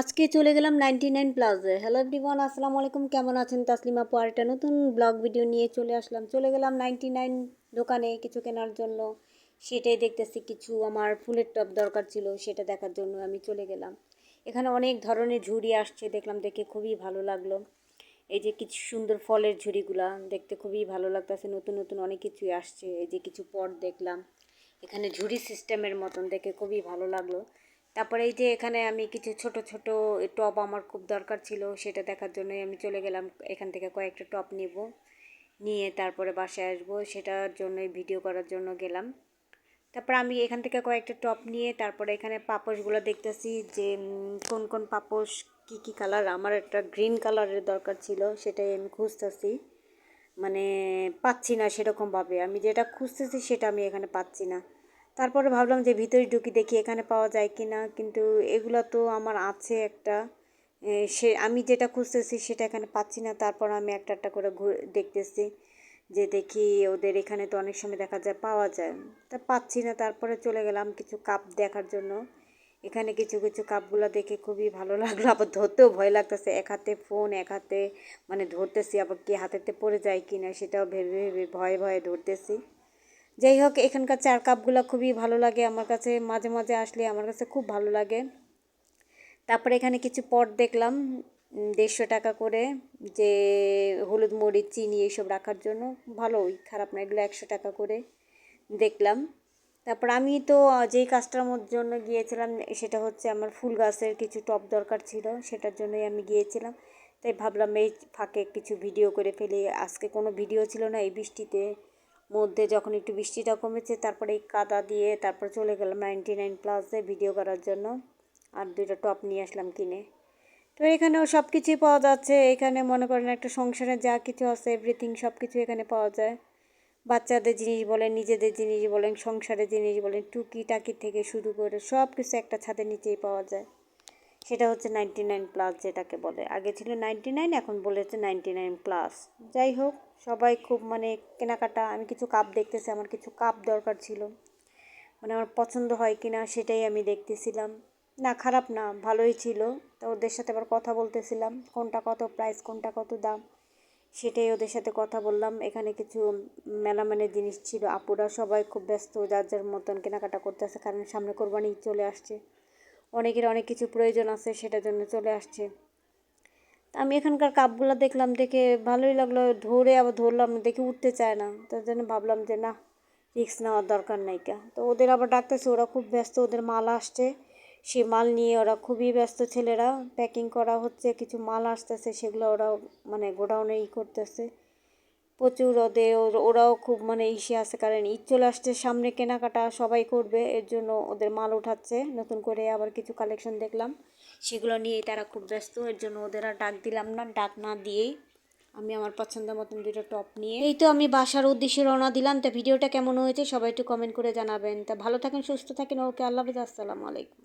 আজকে চলে গেলাম নাইনটি নাইন প্লাজে হ্যালো এভরিওয়ান আসসালামু আলাইকুম কেমন আছেন? তাসলিমা একটা নতুন ব্লগ ভিডিও নিয়ে চলে আসলাম। চলে গেলাম নাইনটি নাইন দোকানে কিছু কেনার জন্য। সেটাই দেখতেছি কিছু আমার ফুলের টব দরকার ছিল, সেটা দেখার জন্য আমি চলে গেলাম। এখানে অনেক ধরনের ঝুড়ি আসছে, দেখলাম দেখে খুবই ভালো লাগল। এই যে কিছু সুন্দর ফলের ঝুড়িগুলা, দেখতে খুবই ভালো লাগতেছে। নতুন নতুন অনেক কিছুই আসছে। এই যে কিছু পট দেখলাম। এখানে ঝুড়ি সিস্টেমের মতন, দেখে খুবই ভালো লাগল। তারপরে এই যে এখানে আমি কিছু ছোট ছোট টপ আমার খুব দরকার ছিল, সেটা দেখার জন্যই আমি চলে গেলাম। এখান থেকে কয়েকটা টপ নেব, নিয়ে তারপরে বাসায় আসব, সেটার জন্যই ভিডিও করার জন্য গেলাম। তারপর আমি এখান থেকে কয়েকটা টপ নিয়ে তারপরে এখানে পাপোশগুলো দেখতেছি যে কোন কোন পাপোশ, কি কি কালার? আমার একটা গ্রিন কালারের দরকার ছিল, সেটাই আমি খুঁজতেছি। মানে পাচ্ছি না সেরকমভাবে। আমি যেটা খুঁজতেছি সেটা আমি এখানে পাচ্ছি না। তারপরে ভাবলাম যে ভিতরে ঢুকি দেখি এখানে পাওয়া যায় কি না কিন্তু এগুলো তো আমার আছে একটা। সে, আমি যেটা খুঁজতেছি সেটা এখানে পাচ্ছি না, তারপর আমি একটা একটা করে ঘুরে, দেখতেছি যে দেখি ওদের এখানে তো অনেক সময় দেখা যায় পাওয়া যায়। তা পাচ্ছি না, তারপরে চলে গেলাম কিছু কাপ দেখার জন্য। এখানে কিছু কিছু কাপগুলো দেখে খুবই ভালো লাগল, আবার ধরতেও ভয় লাগতেছে, এক হাতে ফোন এক হাতে মানে ধরতেছি, আবার কি হাতেতে পড়ে যায় কি না সেটাও ভেবে ভেবে ভয়ে ভয়ে ধরতেছি। যাই হোক এখানকার চার কাপগুলো খুবই ভালো লাগে আমার কাছে। মাঝে মাঝে আসলে আমার কাছে খুব ভালো লাগে। তারপরে এখানে কিছু পট দেখলাম দেড়শো টাকা করে, যে হলুদ মরিচ, চিনি এইসব রাখার জন্য। ভালোই, খারাপ না, এগুলো একশো টাকা করে দেখলাম। তারপর আমি তো যেই কাজটার জন্য গিয়েছিলাম, সেটা হচ্ছে আমার ফুল গাছের কিছু টপ দরকার ছিল, সেটার জন্যই আমি গিয়েছিলাম। তাই ভাবলাম এই ফাঁকে কিছু ভিডিও করে ফেলি। আজকে কোনো ভিডিও ছিল না এই বৃষ্টিতে। মধ্যে যখন একটু বৃষ্টিটা কমেছে, তারপরে এই কাদা দিয়ে তারপর চলে গেলাম নাইনটি নাইন প্লাসে ভিডিও করার জন্য। আর দুইটা টপ নিয়ে আসলাম কিনে। তো এখানেও সব কিছুই পাওয়া যাচ্ছে। এখানে মনে করেন একটা সংসারে যা কিছু আছে এভরিথিং সব কিছু এখানে পাওয়া যায়। বাচ্চাদের জিনিস বলেন, নিজেদের জিনিস বলেন, সংসারের জিনিস বলেন টুকি টাকি থেকে শুরু করে সব কিছু একটা ছাদের নিচেই পাওয়া যায়। সেটা হচ্ছে নাইনটি নাইন প্লাস যেটাকে বলে। আগে ছিল নাইনটি নাইন, এখন বলেছে নাইনটি নাইন প্লাস। যাই হোক, সবাই খুব মানে কেনাকাটা, আমি কিছু কাপ দেখতেছি, আমার কিছু কাপ দরকার ছিল। মানে আমার পছন্দ হয় কি না সেটাই আমি দেখতেছিলাম। না, খারাপ না, ভালোই ছিল। তো ওদের সাথে আবার কথা বলতেছিলাম, কোনটা কত প্রাইস কোনটা কত দাম, সেটাই ওদের সাথে কথা বললাম। এখানে কিছু মেলামেনের জিনিস ছিল, আপুরা সবাই খুব ব্যস্ত, যার যার মতন কেনাকাটা করতেছে, কারণ সামনে কোরবানি চলে আসছে। অনেকের অনেক কিছু প্রয়োজন আছে, সেটার জন্য চলে আসছে। আমি এখানকার কাপগুলো দেখলাম, দেখে ভালোই লাগল। ধরে আবার ধরলাম, দেখে উঠতে চায় না। তার জন্য ভাবলাম যে, না রিক্স নেওয়ার দরকার নাই কা। তো ওদের আবার ডাকতেছে, ওরা খুব ব্যস্ত, ওদের মাল আসছে। সে মাল নিয়ে ওরা খুবই ব্যস্ত ছেলেরা। প্যাকিং করা হচ্ছে, কিছু মাল আসতেছে, সেগুলো ওরা মানে গোডাউনে ই করতেছে। প্রচুর ওদের ওরাও খুব মানে ইসে আছে, কারণ ঈদ চলে আসছে, সামনে কেনাকাটা সবাই করবে, এর জন্য ওদের মাল উঠাচ্ছে, নতুন করে আবার কিছু কালেকশন দেখলাম। সেগুলো নিয়েই তারা খুব ব্যস্ত, এর জন্য ওদের আর ডাক দিলাম না, ডাক না দিয়েই আমি আমার পছন্দের মতন দুটো টপ নিয়ে। এই তো আমি বাসার উদ্দেশ্যে রওনা দিলাম, তা ভিডিওটা কেমন হয়েছে সবাই একটু কমেন্ট করে জানাবেন। তা ভালো থাকেন, সুস্থ থাকেন, ওকে আল্লাহ হাফিজ, আসসালামু আলাইকুম।